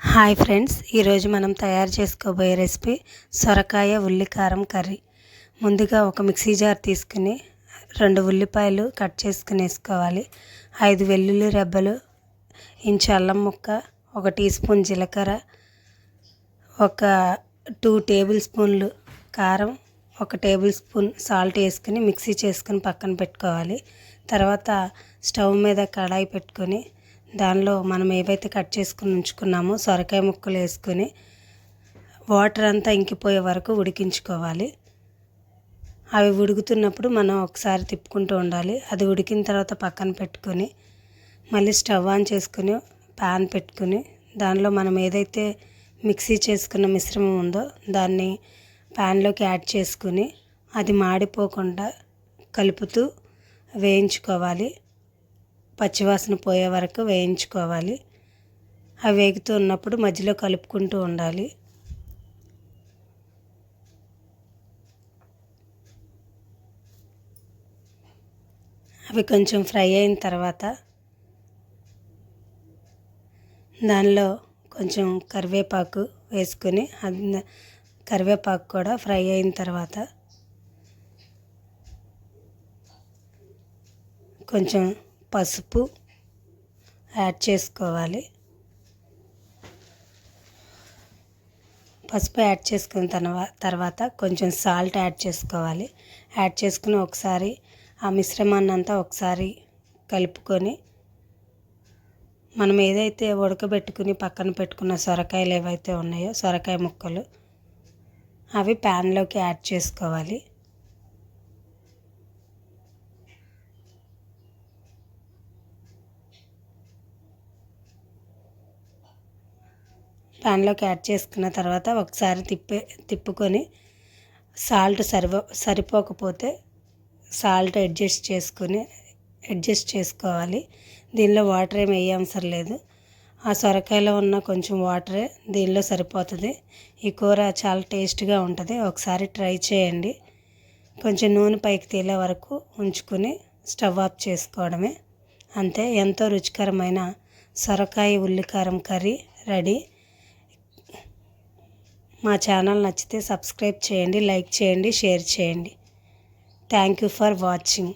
Hi friends ఈరోజు మనం తయారు చేసుకోబోయే రెసిపీ సొరకాయ ఉల్లికారం కర్రీ. ముందుగా ఒక మిక్సీ జార్ తీసుకుని రెండు ఉల్లిపాయలు కట్ చేసుకుని వేసుకోవాలి. ఐదు వెల్లుల్లి రెబ్బలు ఇంచు అల్లం ముక్క ఒక టీ స్పూన్ జీలకర్ర ఒక టూ టేబుల్ స్పూన్లు కారం ఒక టేబుల్ స్పూన్ సాల్ట్ వేసుకుని మిక్సీ చేసుకుని పక్కన పెట్టుకోవాలి. తర్వాత స్టవ్ మీద కడాయి పెట్టుకొని దానిలో మనం ఏవైతే కట్ చేసుకుని ఉంచుకున్నామో సొరకాయ ముక్కలు వేసుకొని వాటర్ అంతా ఇంకిపోయే వరకు ఉడికించుకోవాలి. అవి ఉడుకుతున్నప్పుడు మనం ఒకసారి తిప్పుకుంటూ ఉండాలి. అది ఉడికిన తర్వాత పక్కన పెట్టుకొని మళ్ళీ స్టవ్ ఆన్ చేసుకుని ప్యాన్ పెట్టుకుని దానిలో మనం ఏదైతే మిక్సీ చేసుకున్న మిశ్రమం ఉందో దాన్ని ప్యాన్లోకి యాడ్ చేసుకుని అది మాడిపోకుండా కలుపుతూ వేయించుకోవాలి. పచ్చివాసన పోయే వరకు వేయించుకోవాలి. అవి వేగుతూ ఉన్నప్పుడు మధ్యలో కలుపుకుంటూ ఉండాలి. అవి కొంచెం ఫ్రై అయిన తర్వాత దానిలో కొంచెం కరివేపాకు వేసుకొని కరివేపాకు కూడా ఫ్రై అయిన తర్వాత కొంచెం పసుపు యాడ్ చేసుకోవాలి. పసుపు యాడ్ చేసుకున్న తర్వాత కొంచెం సాల్ట్ యాడ్ చేసుకోవాలి. యాడ్ చేసుకుని ఒకసారి ఆ మిశ్రమాన్ని అంతా ఒకసారి కలుపుకొని మనం ఏదైతే ఉడకబెట్టుకుని పక్కన పెట్టుకున్న సొరకాయలు ఏవైతే ఉన్నాయో సొరకాయ ముక్కలు అవి ప్యాన్లోకి యాడ్ చేసుకోవాలి. ప్యాన్లోకి యాడ్ చేసుకున్న తర్వాత ఒకసారి తిప్పే తిప్పుకొని సాల్ట్ సరిపో సరిపోకపోతే సాల్ట్ అడ్జస్ట్ చేసుకొని అడ్జస్ట్ చేసుకోవాలి. దీనిలో వాటర్ ఏమి వేయవసరం లేదు. ఆ సొరకాయలో ఉన్న కొంచెం వాటరే దీనిలో సరిపోతుంది. ఈ కూర చాలా టేస్ట్గా ఉంటుంది. ఒకసారి ట్రై చేయండి. కొంచెం నూనె పైకి తేలే వరకు ఉంచుకొని స్టవ్ ఆఫ్ చేసుకోవడమే. అంతే ఎంతో రుచికరమైన సొరకాయ ఉల్లికారం కర్రీ రెడీ. మా ఛానల్ నచ్చితే సబ్స్క్రైబ్ చేయండి లైక్ చేయండి షేర్ చేయండి. Thank you for watching